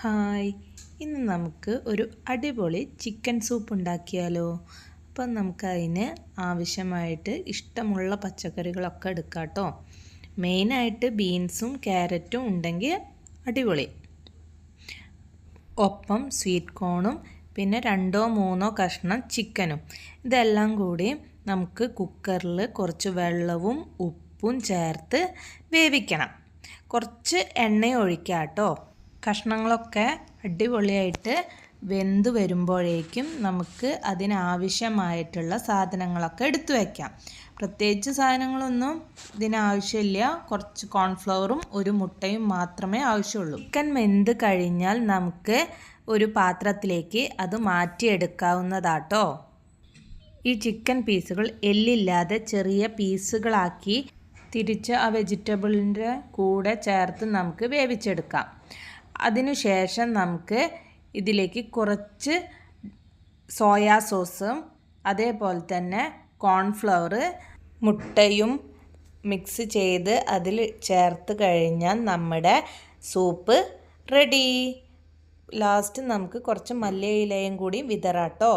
Hi. ഇന്ന് നമുക്ക് ഒരു അടിപൊളി ചിക്കൻ സൂപ്പ് ഉണ്ടാക്കിയാലോ. അപ്പം നമുക്കതിന് ആവശ്യമായിട്ട് ഇഷ്ടമുള്ള പച്ചക്കറികളൊക്കെ എടുക്കാം കേട്ടോ മെയിനായിട്ട് ബീൻസും ക്യാരറ്റും ഉണ്ടെങ്കിൽ അടിപൊളി. ഒപ്പം സ്വീറ്റ് കോണും പിന്നെ രണ്ടോ മൂന്നോ കഷ്ണം ചിക്കനും. ഇതെല്ലാം കൂടി നമുക്ക് കുക്കറിൽ കുറച്ച് വെള്ളവും ഉപ്പും ചേർത്ത് വേവിക്കണം. കുറച്ച് എണ്ണ ഒഴിക്കാം കേട്ടോ കഷ്ണങ്ങളൊക്കെ അടിപൊളിയായിട്ട് വെന്ത് വരുമ്പോഴേക്കും നമുക്ക് അതിനാവശ്യമായിട്ടുള്ള സാധനങ്ങളൊക്കെ എടുത്തു വയ്ക്കാം പ്രത്യേകിച്ച് സാധനങ്ങളൊന്നും ഇതിനാവശ്യമില്ല. കുറച്ച് കോൺഫ്ലവറും ഒരു മുട്ടയും മാത്രമേ ആവശ്യമുള്ളൂ. ചിക്കൻ വെന്ത് കഴിഞ്ഞാൽ നമുക്ക് ഒരു പാത്രത്തിലേക്ക് അത് മാറ്റിയെടുക്കാവുന്നതാട്ടോ. ഈ ചിക്കൻ പീസുകൾ എല്ലില്ലാതെ ചെറിയ പീസുകളാക്കി തിരിച്ച് ആ വെജിറ്റബിളിന്റെ കൂടെ ചേർത്ത് നമുക്ക് വേവിച്ചെടുക്കാം. അതിനുശേഷം നമുക്ക് ഇതിലേക്ക് കുറച്ച് സോയാ സോസും അതേപോലെ തന്നെ കോൺഫ്ലവർ മുട്ടയും മിക്സ് ചെയ്ത് അതിൽ ചേർത്ത് കഴിഞ്ഞാൽ നമ്മുടെ സൂപ്പ് റെഡി. ലാസ്റ്റ് നമുക്ക് കുറച്ച് മല്ലിയിലയും കൂടി വിതറാട്ടോ